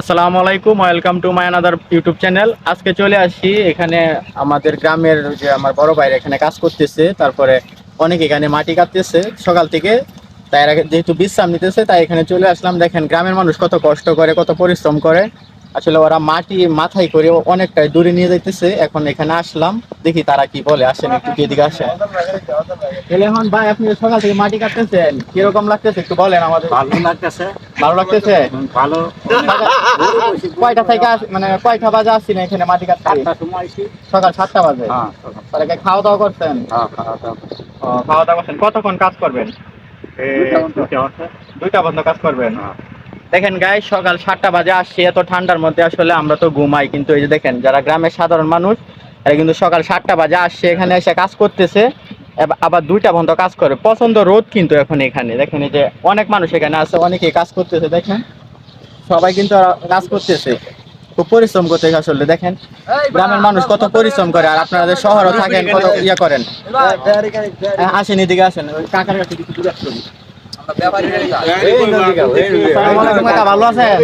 আসসালামু আলাইকুম, welcome to my another YouTube channel. আজকে চলে আসি এখানে আমাদের গ্রামের যে আমার বড় ভাইরা এখানে কাজ করতেছে, তারপরে অনেক এখানে মাটি কাটতেছে সকাল থেকে। তাই যেহেতু বিশ্রাম নিতেছে, তাই এখানে চলে আসলাম। দেখেন, গ্রামের মানুষ কত কষ্ট করে, কত পরিশ্রম করে। আসলে ওরা মাটি মাথায় করে অনেকটাই দূরে নিয়ে যাইতেছে। এখন এখানে আসলাম দেখি তারা কি বলে আসেন একটু এদিকে আসেন। তাহলে এখন ভাই আপনি সকাল থেকে মাটি কাটতেছেন কীরকম লাগতেছে একটু বলেন আমাদের? ভালো লাগতেছে। ভালো লাগতেছে? ভালো। কয়টা থেকে মানে কয়টা বাজে আসছি না এখানে মাটি কাটতে? সকাল সাতটা বাজে? হ্যাঁ তাহলে খাওয়া দাওয়া করছেন? হ্যাঁ খাওয়া দাওয়া করছেন। কতক্ষণ কাজ করবেন? দুইটা পর্যন্ত কাজ করবেন? হ্যাঁ। দেখেন গাই সকাল সাতটা বাজে আসছি এত ঠান্ডার মধ্যে আসলে আমরা তো ঘুমাই কিন্তু এই যে দেখেন যারা গ্রামের সাধারণ মানুষ এরা কিন্তু সকাল সাতটা বাজে আসছে এখানে এসে কাজ করতেছে আবার দুইটা পর্যন্ত কাজ করে পছন্দ রোদ কিন্তু এখন এখানে দেখেন এই যে অনেক মানুষ এখানে আছে অনেকে কাজ করতেছে দেখেন সবাই কিন্তু কাজ করতেছে খুব পরিশ্রম করতে আসলে দেখেন গ্রামের মানুষ কত পরিশ্রম করে আর আপনারা যে শহরে থাকেন কত ইয়ে করেন হ্যাঁ, আসেন এদিকে আসেন কাকার কাছে কিছু দূরে আসুন। এই নদীকে, আসসালামু আলাইকুম কাকা, ভালো আছেন?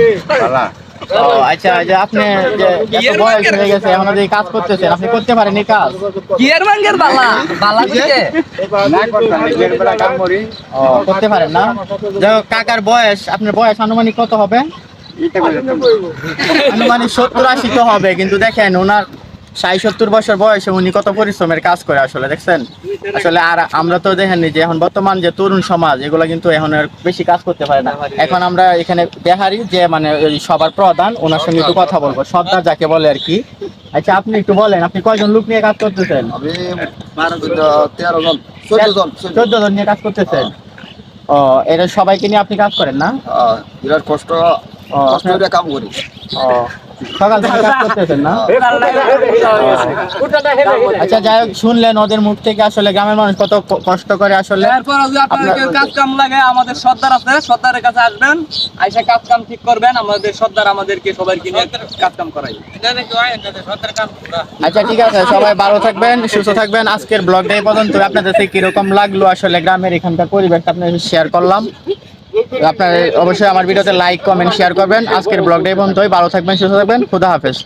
আচ্ছা যে আপনি যে বয়স হয়ে গেছে এখন যে কাজ করতেছেন আপনি করতে পারেন এই কাজ? কিয়ের মাঙ্গের বালা বালা? দিতে না করতাম নিজের বেলা কাম করি ও করতে পারেন না? যাই কাকার বয়স আপনার বয়স আনুমানিক কত হবে। আনুমানিক সত্তর আশি তো হবে কিন্তু দেখেন ওনার ষাট সত্তর বছর বয়সে উনি কত পরিশ্রমের কাজ করে আসলে দেখছেন? আসলে আর আমরা তো দেখেননি যে এখন বর্তমান যে তরুণ সমাজ এগুলো কিন্তু এখন আর বেশি কাজ করতে পারে না। এখন আমরা এখানে দেখারি যে মানে ওই সবার প্রধান ওনার সঙ্গে একটু কথা বলব। সর্দার যাকে বলে আর কি। আচ্ছা আপনি একটু বলেন আপনি কয়জন লোক নিয়ে কাজ করতেছেন? চোদ্দ জন নিয়ে কাজ করতেছেন? ও এটা সবাইকে নিয়ে আপনি কাজ করেন না? বিরাট কষ্ট ও, কষ্ট কাম করি। ও সকাল থেকে কাজ করতেছেন না? আচ্ছা যাই হোক শুনলেন ওদের মুখ থেকে আসলে গ্রামের মানুষ কত কষ্ট করে আসলে। কাজ কাম লাগে আমাদের সর্দার আছে সর্দারের কাছে আসবেন আইসা কাজ কাম ঠিক করবেন আমাদের সর্দার আমাদেরকে সবাইকে নিয়ে কাজ কাম করাই। আচ্ছা ঠিক আছে সবাই ভালো থাকবেন সুস্থ থাকবেন। আজকের ব্লগটা এই পর্যন্ত আপনাদের কীরকম লাগল আসলে গ্রামের এখানকার পরিবেশটা আপনাদের শেয়ার করলাম। আপনার অবশ্যই আমার ভিডিওতে লাইক কমেন্ট শেয়ার করবেন। আজকের ব্লগটা এই পর্যন্তই। ভালো থাকবেন, সুস্থ থাকবেন। খুদা হাফেজ।